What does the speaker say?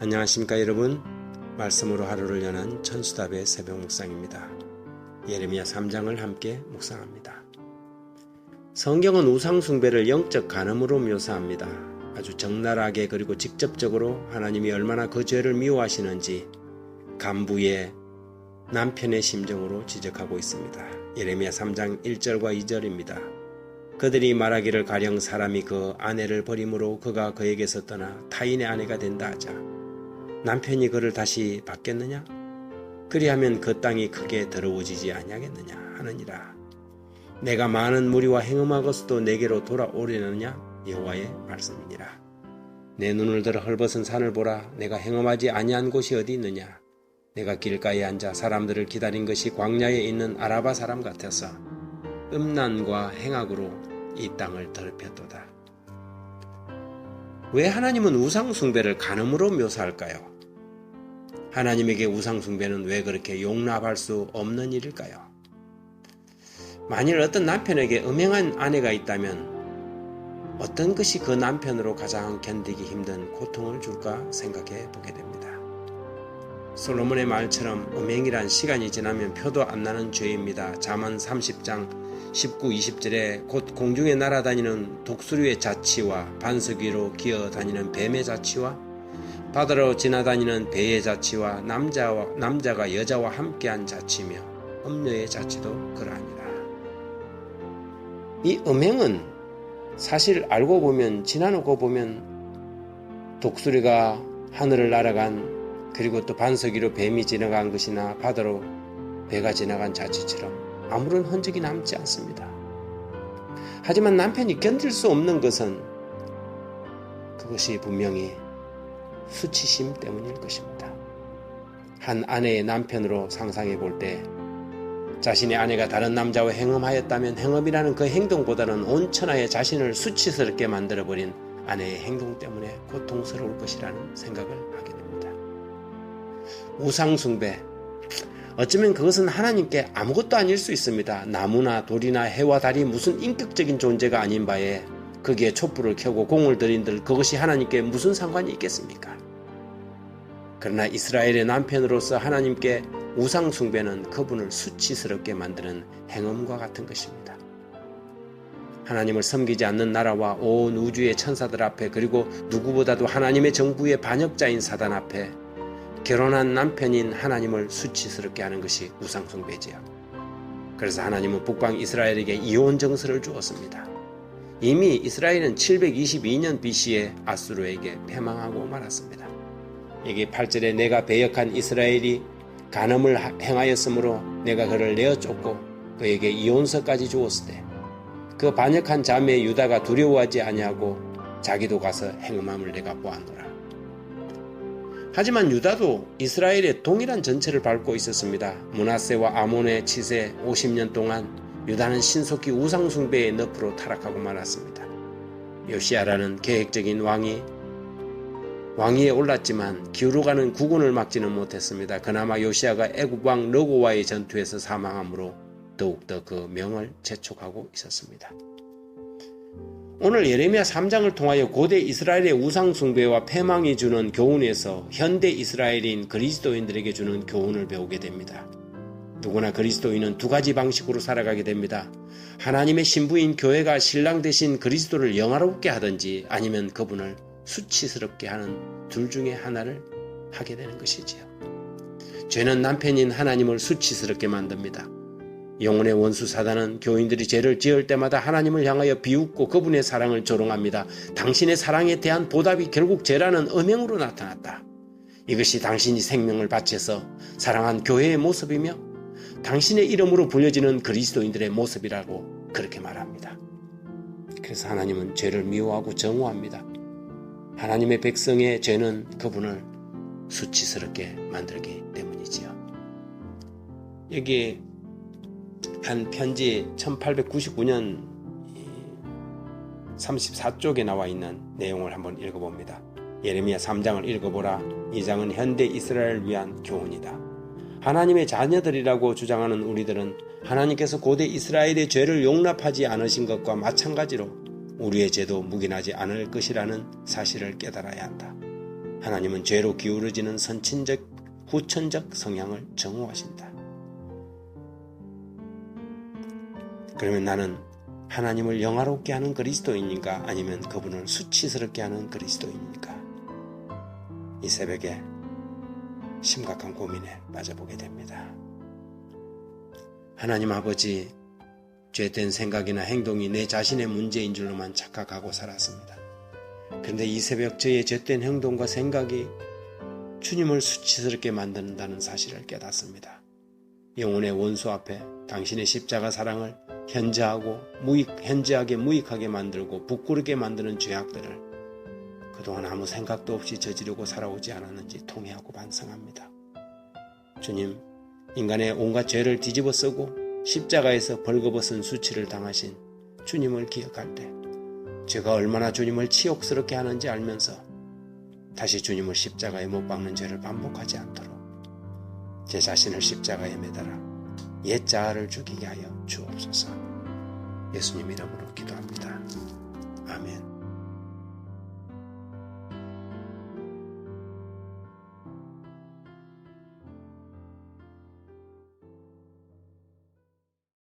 안녕하십니까 여러분. 말씀으로 하루를 여는 천수답의 새벽 묵상입니다. 예레미야 3장을 함께 묵상합니다. 성경은 우상 숭배를 영적 간음으로 묘사합니다. 아주 적나라하게 그리고 직접적으로 하나님이 얼마나 그 죄를 미워하시는지 간부의 남편의 심정으로 지적하고 있습니다. 예레미야 3장 1절과 2절입니다. 그들이 말하기를 가령 사람이 그 아내를 버림으로 그가 그에게서 떠나 타인의 아내가 된다 하자 남편이 그를 다시 받겠느냐? 그리하면 그 땅이 크게 더러워지지 아니하겠느냐 하느니라. 내가 많은 무리와 행음하고서도 내게로 돌아오려느냐 여호와의 말씀이니라. 내 눈을 들어 헐벗은 산을 보라 내가 행음하지 아니한 곳이 어디 있느냐 내가 길가에 앉아 사람들을 기다린 것이 광야에 있는 아라바 사람 같아서 음란과 행악으로 이 땅을 더럽혔도다. 왜 하나님은 우상숭배를 간음으로 묘사할까요? 하나님에게 우상숭배는 왜 그렇게 용납할 수 없는 일일까요? 만일 어떤 남편에게 음행한 아내가 있다면 어떤 것이 그 남편으로 가장 견디기 힘든 고통을 줄까 생각해 보게 됩니다. 솔로몬의 말처럼 음행이란 시간이 지나면 표도 안 나는 죄입니다. 자만 30장 19, 20절에 곧 공중에 날아다니는 독수리의 자치와 반석 위로 기어다니는 뱀의 자치와 바다로 지나다니는 배의 자치와 남자와 남자가 여자와 함께한 자치며 음녀의 자치도 그러하니라. 이 음행은 사실 알고 보면 지나놓고 보면 독수리가 하늘을 날아간 그리고 또 반석 위로 뱀이 지나간 것이나 바다로 배가 지나간 자치처럼 아무런 흔적이 남지 않습니다. 하지만 남편이 견딜 수 없는 것은 그것이 분명히 수치심 때문일 것입니다. 한 아내의 남편으로 상상해 볼 때 자신의 아내가 다른 남자와 행음하였다면 행음이라는 그 행동보다는 온 천하에 자신을 수치스럽게 만들어버린 아내의 행동 때문에 고통스러울 것이라는 생각을 하게 됩니다. 우상숭배. 어쩌면 그것은 하나님께 아무것도 아닐 수 있습니다. 나무나 돌이나 해와 달이 무슨 인격적인 존재가 아닌 바에 거기에 촛불을 켜고 공을 들인들 그것이 하나님께 무슨 상관이 있겠습니까? 그러나 이스라엘의 남편으로서 하나님께 우상숭배는 그분을 수치스럽게 만드는 행음과 같은 것입니다. 하나님을 섬기지 않는 나라와 온 우주의 천사들 앞에 그리고 누구보다도 하나님의 정부의 반역자인 사단 앞에 결혼한 남편인 하나님을 수치스럽게 하는 것이 우상숭배지요. 그래서 하나님은 북방 이스라엘에게 이혼 정서를 주었습니다. 이미 이스라엘은 722년 BC에 아수르에게 패망하고 말았습니다. 여기 8절에 내가 배역한 이스라엘이 간음을 행하였으므로 내가 그를 내어 쫓고 그에게 이혼서까지 주었을 때 그 반역한 자매 유다가 두려워하지 아니하고 자기도 가서 행음함을 내가 보았노라. 하지만 유다도 이스라엘의 동일한 전체를 밟고 있었습니다. 문하세와 아몬의 치세 50년 동안 유다는 신속히 우상숭배의 늪으로 타락하고 말았습니다. 요시아라는 계획적인 왕이 왕위에 올랐지만 기울어가는 국군을 막지는 못했습니다. 그나마 요시아가 애굽 왕 러고와의 전투에서 사망함으로 더욱더 그 명을 재촉하고 있었습니다. 오늘 예레미야 3장을 통하여 고대 이스라엘의 우상 숭배와 패망이 주는 교훈에서 현대 이스라엘인 그리스도인들에게 주는 교훈을 배우게 됩니다. 누구나 그리스도인은 두 가지 방식으로 살아가게 됩니다. 하나님의 신부인 교회가 신랑 대신 그리스도를 영화롭게 하든지 아니면 그분을 수치스럽게 하는 둘 중에 하나를 하게 되는 것이지요. 죄는 남편인 하나님을 수치스럽게 만듭니다. 영혼의 원수 사단은 교인들이 죄를 지을 때마다 하나님을 향하여 비웃고 그분의 사랑을 조롱합니다. 당신의 사랑에 대한 보답이 결국 죄라는 음행으로 나타났다. 이것이 당신이 생명을 바쳐서 사랑한 교회의 모습이며 당신의 이름으로 불려지는 그리스도인들의 모습이라고 그렇게 말합니다. 그래서 하나님은 죄를 미워하고 정오합니다. 하나님의 백성의 죄는 그분을 수치스럽게 만들기 때문이지요. 여기 한 편지 1899년 34쪽에 나와 있는 내용을 한번 읽어봅니다. 예레미야 3장을 읽어보라. 이 장은 현대 이스라엘을 위한 교훈이다. 하나님의 자녀들이라고 주장하는 우리들은 하나님께서 고대 이스라엘의 죄를 용납하지 않으신 것과 마찬가지로 우리의 죄도 묵인하지 않을 것이라는 사실을 깨달아야 한다. 하나님은 죄로 기울어지는 선친적, 후천적 성향을 정오하신다. 그러면 나는 하나님을 영화롭게 하는 그리스도인인가 아니면 그분을 수치스럽게 하는 그리스도인인가? 이 새벽에 심각한 고민에 빠져보게 됩니다. 하나님 아버지, 죄된 생각이나 행동이 내 자신의 문제인 줄로만 착각하고 살았습니다. 그런데 이 새벽 저의 죄된 행동과 생각이 주님을 수치스럽게 만든다는 사실을 깨닫습니다. 영혼의 원수 앞에 당신의 십자가 사랑을 현저하고 무익, 현저하게 무익하게 만들고 부끄럽게 만드는 죄악들을 그동안 아무 생각도 없이 저지르고 살아오지 않았는지 통회하고 반성합니다. 주님, 인간의 온갖 죄를 뒤집어 쓰고 십자가에서 벌거벗은 수치를 당하신 주님을 기억할 때 제가 얼마나 주님을 치욕스럽게 하는지 알면서 다시 주님을 십자가에 못 박는 죄를 반복하지 않도록 제 자신을 십자가에 매달아 옛 자아를 죽이게 하여 주옵소서. 예수님 이름으로 기도합니다.